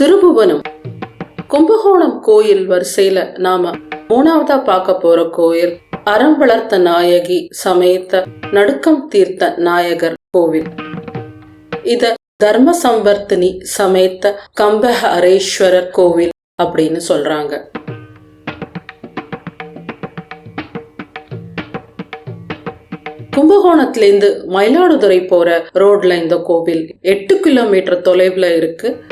திருபுவனம். கும்பகோணம் கோயில் வரிசையில நாம மூணாவதா பார்க்க போற கோயில் அறம் வளர்த்த நாயகி சமேத்த நடுக்கம் தீர்த்த நாயகர் கோவில். இத தர்ம சம்வர்த்தினி சமேத்த கம்பக அரேஸ்வரர் கோவில் அப்படின்னு சொல்றாங்க. கும்பகோணத்திலேருந்து மயிலாடுதுறை போற ரோட்ல இந்த கோவில் எட்டு கிலோமீட்டர் தொலைவுல இருக்கு.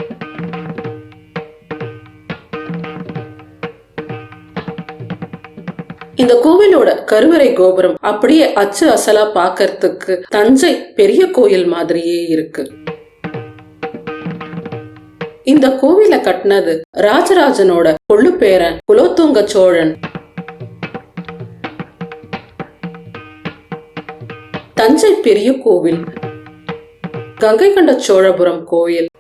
இந்த கோவிலோட கருவறை கோபுரம் அப்படியே அச்சு அசலா பாக்கிறதுக்கு தஞ்சை பெரிய கோயில் மாதிரியே இருக்கு. இந்த கோவில கட்டினது ராஜராஜனோட கொள்ளு பேரன் குலோத்துங்க சோழன். தஞ்சை பெரிய கோவில் கங்கை கண்ட சோழபுரம் கோயில்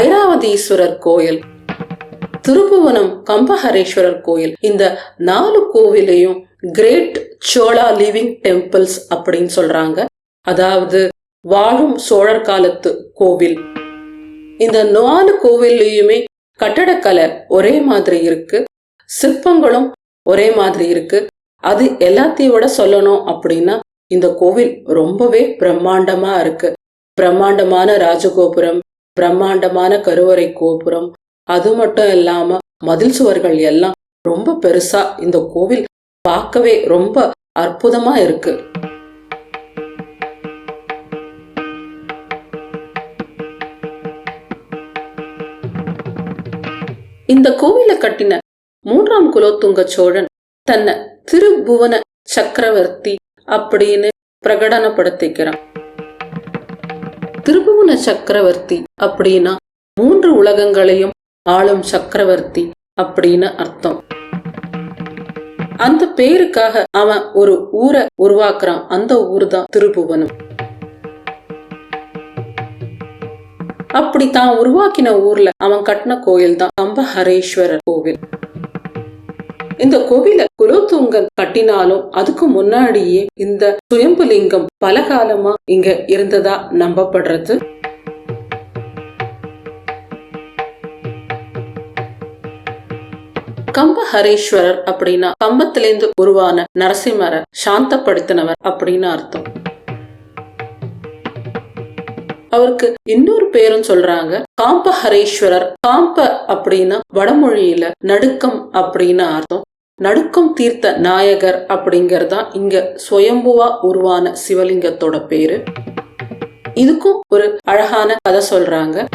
ஐராவதீஸ்வரர் கோயில். திருப்புவனம் கம்பஹரேஸ்வரர் கோயில். இந்த நாலு கோவிலையும் கிரேட் சோழா லிவிங் டெம்பிள்ஸ் அப்படின்னு சொல்றாங்க. அதாவது வாழும் சோழர் காலத்து கோவில். இந்த நாலு கோவில்லையுமே கட்டடக்கலை ஒரே மாதிரி இருக்கு. சிற்பங்களும் ஒரே மாதிரி இருக்கு. அது எல்லாத்தையும் விட சொல்லணும் அப்படின்னா இந்த கோவில் ரொம்பவே பிரம்மாண்டமா இருக்கு. பிரம்மாண்டமான ராஜகோபுரம் பிரம்மாண்டமான கருவறை கோபுரம் அது மட்டும் இல்லாம மதில் சுவர்கள் எல்லாம் ரொம்ப பெருசா இந்த கோவில் பார்க்கவே ரொம்ப அற்புதமா இருக்கு. இந்த கோவிலை கட்டின மூன்றாம் குலோத்துங்க சோழன் தன்னை திருபுவன சக்கரவர்த்தி அப்படின்னு பிரகடனப்படுத்திக்கிறான். திருபுவன சக்கரவர்த்தி அப்படின்னா மூன்று உலகங்களையும் ஆளும் சக்கரவர்த்தி அப்படின்னு அர்த்தம். அந்த பேருக்காக அவன் ஒரு ஊரை உருவாக்குறான். அந்த ஊர் தான் திருபுவனம். அப்படி தான் உருவாக்கின ஊர்ல அவன் கட்டின கோயில் தான் கம்பஹரேஸ்வரர் கோவில். இந்த கோவில குலோத்துங்கன் கட்டினாலும் அதுக்கு முன்னாடியே இந்த சுயம்புலிங்கம் பல காலமா இங்க இருந்ததா நம்பப்படுறது? கம்ப ஹரீஸ்வரர் அப்படின்னா கம்பத்திலேந்து உருவான நரசிம்மரை சாந்தப்படுத்தினவர் அப்படின்னு அர்த்தம். அவருக்கு இன்னொரு பேரும் சொல்றாங்க காம்ப காம்பஹரேஸ்வரர் காம்ப அப்படின்னா வடமொழியில நடுக்கம் அப்படின்னு அர்த்தம். நடுக்கம் தீர்த்த நாயகர் அப்படிங்கறதான் இங்க சுயம்புவா உருவான சிவலிங்கத்தோட பேரு. இதுக்கும் ஒரு அழகான கதை சொல்றாங்க.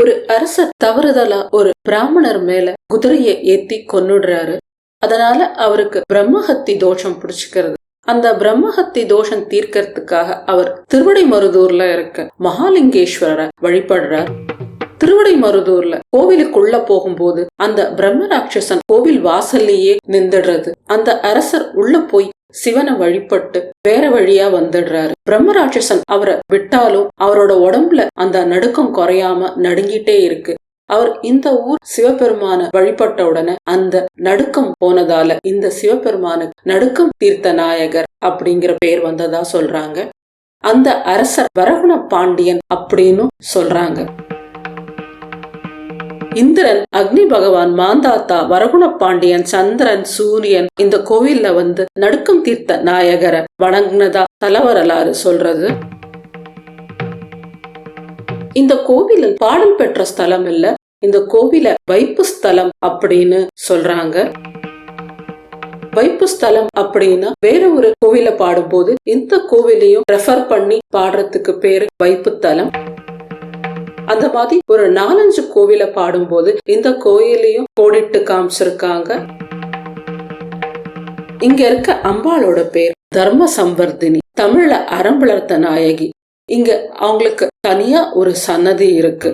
ஒரு அரச தவறுதலா ஒரு பிராமணர் மேல குதிரைய ஏத்தி கொன்னுடுறாரு. அதனால அவருக்கு பிரம்மஹத்தி தோஷம் பிடிச்சுக்கிறது. அந்த பிரம்மஹத்தி தோஷம் தீர்க்கறதுக்காக அவர் திருவடைமருதூர்ல இருக்க மகாலிங்கேஸ்வரரை வழிபடுறார். திருவடை மருதூர்ல கோவிலுக்குள்ள போகும்போது அந்த பிரம்ம ராட்சசன் கோவில் வாசல்லையே நின்றுடுறது. அந்த அரசர் உள்ள போய் சிவனை வழிபட்டு வேற வழியா வந்துடுறாரு. பிரம்மராட்சசன் அவரை விட்டாலும் அவரோட உடம்புல அந்த நடுக்கம் குறையாம நடுங்கிட்டே இருக்கு. அவர் இந்த ஊர் சிவபெருமான வழிபட்ட உடனே அந்த நடுக்கம் போனதால இந்த சிவபெருமானுக்கு நடுக்கம் தீர்த்த நாயகர் அப்படிங்கிற பேர் வந்ததா சொல்றாங்க. அந்த அரசர் வரகுண பாண்டியன் அப்படின்னு சொல்றாங்க. இந்திரன் அக்னி பகவான் மாந்தாத்தா வரகுண பாண்டியன் சந்திரன் சூரியன் இந்த கோவில்ல வந்து நடுக்கம் தீர்த்த நாயகரை வணங்கினதா தலவரலாறு சொல்றது. இந்த கோவிலில் பாடல் பெற்ற ஸ்தலம் இல்ல இந்த கோவில வைப்பு ஸ்தலம் அப்படின்னு சொல்றாங்க. வைப்பு ஸ்தலம் அப்படின்னா வேற ஒரு கோவில பாடும்போது இந்த கோவிலையும் ரெஃபர் பண்ணி பாடுறதுக்கு பேரு வைப்பு தலம். அந்த மாதிரி ஒரு நாலஞ்சு கோவில பாடும்போது இந்த கோயிலையும் கோடிட்டு காமிச்சிருக்காங்க. இங்க இருக்க அம்பாளோட பேர் தர்ம சம்பர்தினி தமிழ்ல அறம்பளர்த்த நாயகி. இங்க அவங்களுக்கு தனியா ஒரு சன்னதி இருக்கு.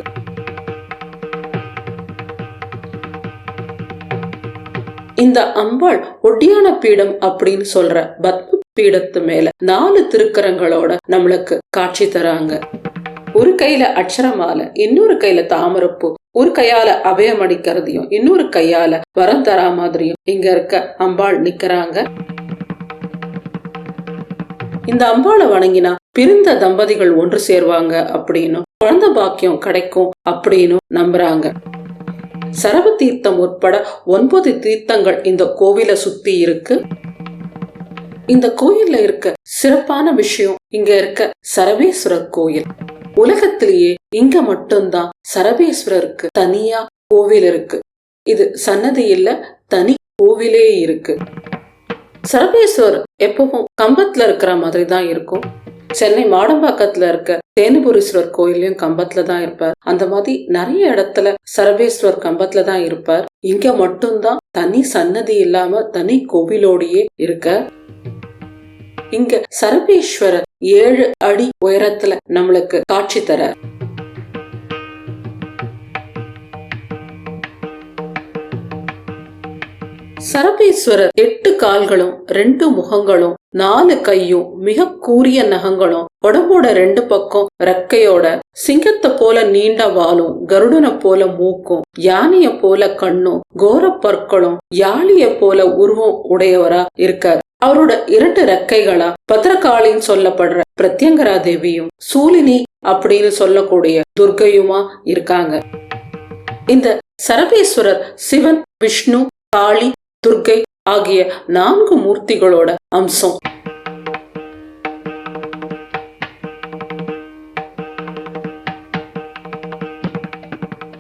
இந்த அம்பாள் ஒட்டியான பீடம் அப்படின்னு சொல்ற பத்ம பீடத்து மேல நாலு திருக்கரங்களோட நம்மளுக்கு காட்சி தராங்க. ஒரு கையில அக்ஷரமால இன்னொரு கையில தாமரப்பூ ஒரு கையால அபயம் அடிக்கிறதையும் இன்னொரு கையால வரம் தரா மாதிரியும் இங்க இருக்க அம்பாள் நிக்கிறாங்க. இந்த அம்பாளை வணங்கினா பிரிந்த தம்பதிகள் ஒன்று சேர்வாங்க அப்படின்னும் குழந்தை பாக்கியம் கிடைக்கும் அப்படின்னு நம்புறாங்க. சரவ தீர்த்தம் உட்பட ஒன்பது தீர்த்தங்கள் இந்த கோவில சுத்தி இருக்கு. இந்த கோயில்ல இருக்க சிறப்பான விஷயம் இங்க இருக்க சரவேஸ்வரர் கோயில். உலகத்திலேயே இங்க மட்டும்தான் சரபேஸ்வரருக்கு தனியா கோவில் இருக்கு. இது சன்னதி இல்ல தனி கோவிலே இருக்கு. சரபேஸ்வர் எப்பவும் கம்பத்துல இருக்கிற மாதிரி தான் இருக்கும். சென்னை மாடம்பாக்கத்துல இருக்க தேனுபுரீஸ்வரர் கோயிலையும் கம்பத்துல தான் இருப்பார். அந்த மாதிரி நிறைய இடத்துல சரபேஸ்வர் கம்பத்துல தான் இருப்பார். இங்க மட்டும்தான் தனி சன்னதி இல்லாம தனி கோவிலோடையே இருக்க இங்க சரபேஸ்வரர் ஏழு அடி உயரத்துல நம்மளுக்கு காட்சி தர. சரபேஸ்வரர் எட்டு கால்களும் ரெண்டு முகங்களும் நாலு கையும் மிக கூரிய நகங்களும் உடம்போட ரெண்டு பக்கம் ரெக்கையோட சிங்கத்தை போல நீண்ட வாலும் கருடனை போல மூக்கும் யானைய போல கண்ணும் கோர பற்களும் யாழிய போல உருவம் உடையவரா இருக்கார். அவரோட இரண்டு ரெக்கைகளா பத்திரகாளின்னு சொல்லப்படுற பிரத்யங்கரா தேவியும் சூலினி அப்படின்னு சொல்லக்கூடிய துர்கையுமா இருக்காங்க. இந்த சரபேஸ்வரர் சிவன் விஷ்ணு காளி துர்கை ஆகிய நான்கு மூர்த்திகளோட அம்சம்.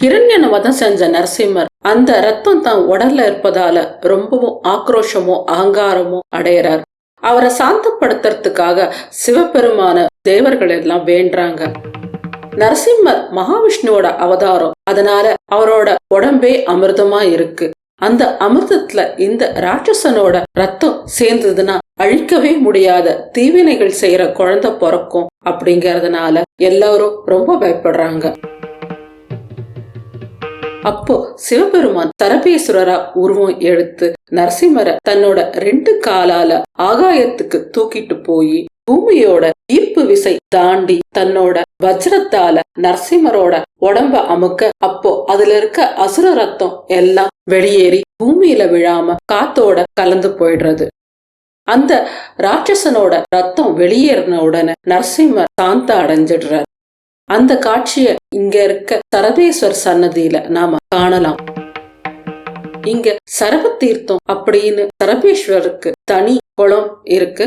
இரண்யன வதம் செஞ்ச நரசிம்மர் அந்த ரத்தம் தான் உடல்ல இருப்பதால ரொம்பவும் ஆக்ரோஷமோ அகங்காரமோ அடையிறார். அவரை சாந்தப்படுத்துறதுக்காக சிவபெருமான தேவர்கள் எல்லாம் வேண்டாங்க நரசிம்மர் மகாவிஷ்ணுவோட அவதாரம். அதனால அவரோட உடம்பே அமிர்தமா இருக்கு. அந்த அமிர்தத்துல இந்த ராட்சசனோட ரத்தம் சேர்ந்ததுன்னா அழிக்கவே முடியாத தீவினைகள் செய்யற குழந்தை பிறக்கும் அப்படிங்கறதுனால எல்லாரும் ரொம்ப பயப்படுறாங்க. அப்போ சிவபெருமான் தரபேசுரரா உருவம் எடுத்து நரசிம்மரை தன்னோட ரெண்டு காலால ஆகாயத்துக்கு தூக்கிட்டு போய் பூமியோட ஈர்ப்பு விசை தாண்டி தன்னோட வஜ்ரத்தால நரசிம்மரோட உடம்ப அமுக்க அப்போ அதுல இருக்க அசுர ரத்தம் எல்லாம் வெளியேறி பூமியில விழாம காத்தோட கலந்து போயிடுறது. அந்த ராட்சசனோட ரத்தம் வெளியேறின உடனே நரசிம்மர் சாந்த அடைஞ்சிடுறார். அந்த காட்சியை இங்க இருக்க சரபேஸ்வர் சன்னதியில நாம காணலாம். இங்க சரப தீர்த்தம் அப்படின்னு சரபேஸ்வருக்கு தனி குளம் இருக்கு.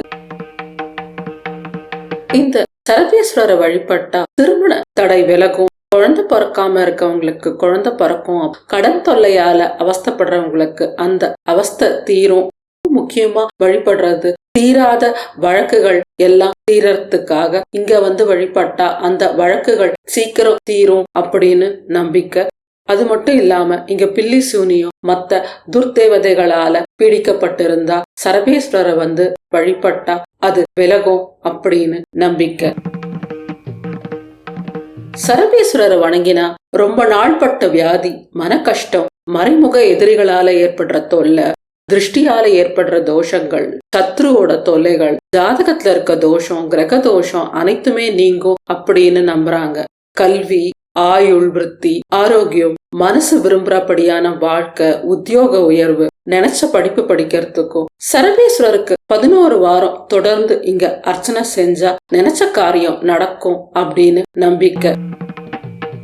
இந்த சரபேஸ்வரரை வழிபட்டா திருமண தடை விலகும். குழந்தை பிறக்காம இருக்கவங்களுக்கு குழந்தை பிறக்கும். கடன் தொல்லையால அவஸ்தப்படுறவங்களுக்கு அந்த அவஸ்தை தீரும். முக்கியமா வழிபடுறது. தீராத வழக்குகள் எல்லாம் தீரறதுக்காக இங்க வந்து வழிபட்டா அந்த வழக்குகள் சீக்கிரம் தீரும் அப்படின்னு நம்பிக்கை. அது மட்டும் இல்லாம இங்க பில்லி சூனியும் மத்த துர்தேவதைகளால பீடிக்கப்பட்டிருந்தா சரபேஸ்வரரை வந்து வழிபட்டா அது விலகும் அப்படின்னு நம்பிக்கை. சரபேஸ்வரரை வணங்கினா ரொம்ப நாள்பட்ட வியாதி மன கஷ்டம் மறைமுக எதிரிகளால ஏற்படுற தொல்லை திருஷ்டியால ஏற்படுற தோஷங்கள் சத்ருவோட தொல்லைகள் ஜாதகத்துல இருக்க தோஷம் கிரக தோஷம் அனைத்துமே நீங்கும் அப்படின்னு நம்புறாங்க. கல்வி ஆயுள் விருத்தி ஆரோக்கியம் மனசு விரும்புறபடியான வாழ்க்கை உத்தியோக உயர்வு நினைச்ச படிப்பு படிக்கிறதுக்கும் சரவேஸ்வரருக்கு பதினோரு வாரம் தொடர்ந்து இங்க அர்ச்சனை செஞ்சா நினைச்ச காரியம் நடக்கும் அப்படின்னு நம்பிக்கை.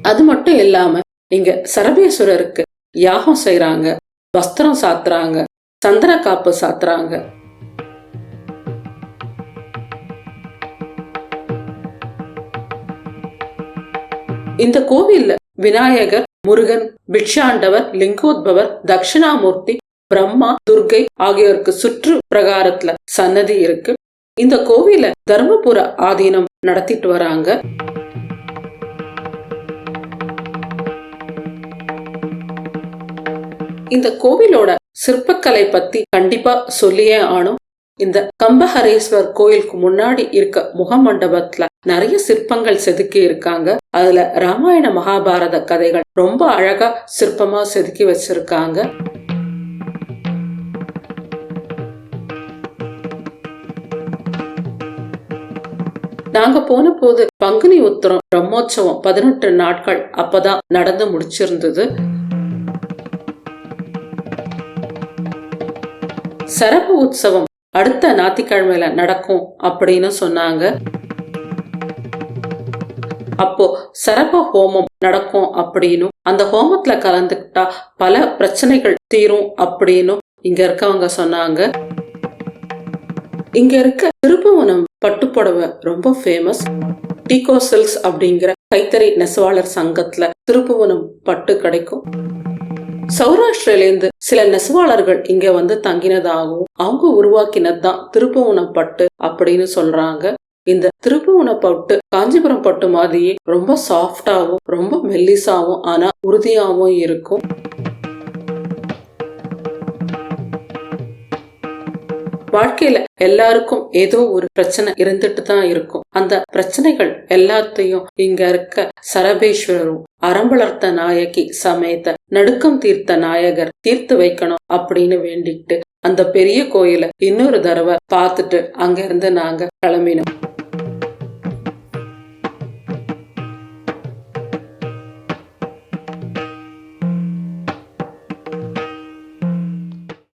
அது மட்டும் இல்லாம இங்க சரபேஸ்வரருக்கு யாகம் செய்யறாங்க வஸ்திரம் சாத்துறாங்க சந்திர காப்பு சாத்துறாங்க. இந்த கோவில்ல விநாயகர் முருகன் பிக்ஷாண்டவர் லிங்கோத்பவர் தட்சிணாமூர்த்தி பிரம்மா துர்கை ஆகியோருக்கு சுற்று பிரகாரத்துல சன்னதி இருக்கு. இந்த கோவில தர்மபுர ஆதீனம் நடத்திட்டு வராங்க. இந்த கோவிலோட சிற்பக்கலை பத்தி கண்டிப்பா சொல்லியே ஆனும் இந்த கம்பஹரேஸ்வர் கோயிலுக்கு முன்னாடி இருக்க முகமண்டபத்துல நிறைய சிற்பங்கள் செதுக்கி இருக்காங்க. அதுல ராமாயண மகாபாரத கதைகள் ரொம்ப அழகா சிற்பமா செதுக்கி வச்சிருக்காங்க. நாங்க போன போது பங்குனி உத்தரம் பிரம்மோற்சவம் பதினெட்டு நாட்கள் அப்பதான் நடந்து முடிச்சிருந்தது. சரப உற்சவம் அடுத்த ஞாத்திக்கிழமையில நடக்கும் அப்படின்னு சொன்னாங்க. அப்போ சரப ஹோமம் நடக்கும் அப்படின்னும் அந்த ஹோமத்துல கலந்துக்கிட்டா பல பிரச்சனைகள் தீரும் அப்படின்னும் இங்க இருக்கவங்க சொன்னாங்க. இங்க இருக்க திருப்புவனம் பட்டுப்புடவை ரொம்ப ஃபேமஸ் டீகோ சில்க்ஸ் அப்படிங்கிற கைத்தறி நெசவாளர் சங்கத்துல திருப்புவனம் பட்டு கிடைக்கும். சௌராஷ்டிரிலேருந்து சில நெசவாளர்கள் இங்க வந்து தங்கினதாகவும் அவங்க உருவாக்கினதுதான் தான் பட்டு அப்படின்னு சொல்றாங்க. இந்த திருப்புவன பட்டு காஞ்சிபுரம் பட்டு மாதிரியே ரொம்ப சாஃப்டாவும் ரொம்ப மெல்லிசாவும் ஆனா உறுதியாவும் இருக்கும். வாழ்க்கையில எல்லாருக்கும் ஏதோ ஒரு பிரச்சனை இருந்துட்டு தான் இருக்கும். அந்த பிரச்சனைகள் எல்லாத்தையும் இங்க இருக்க சரபேஸ்வரரும் அறம்பளர்த்த நாயகி சமேத நடுக்கம் தீர்த்த நாயகர் தீர்த்து வைக்கணும் அப்படின்னு வேண்டிட்டு அந்த பெரிய கோயில இன்னொரு தடவை பார்த்துட்டு அங்க இருந்து நாங்க கிளம்பினோம்.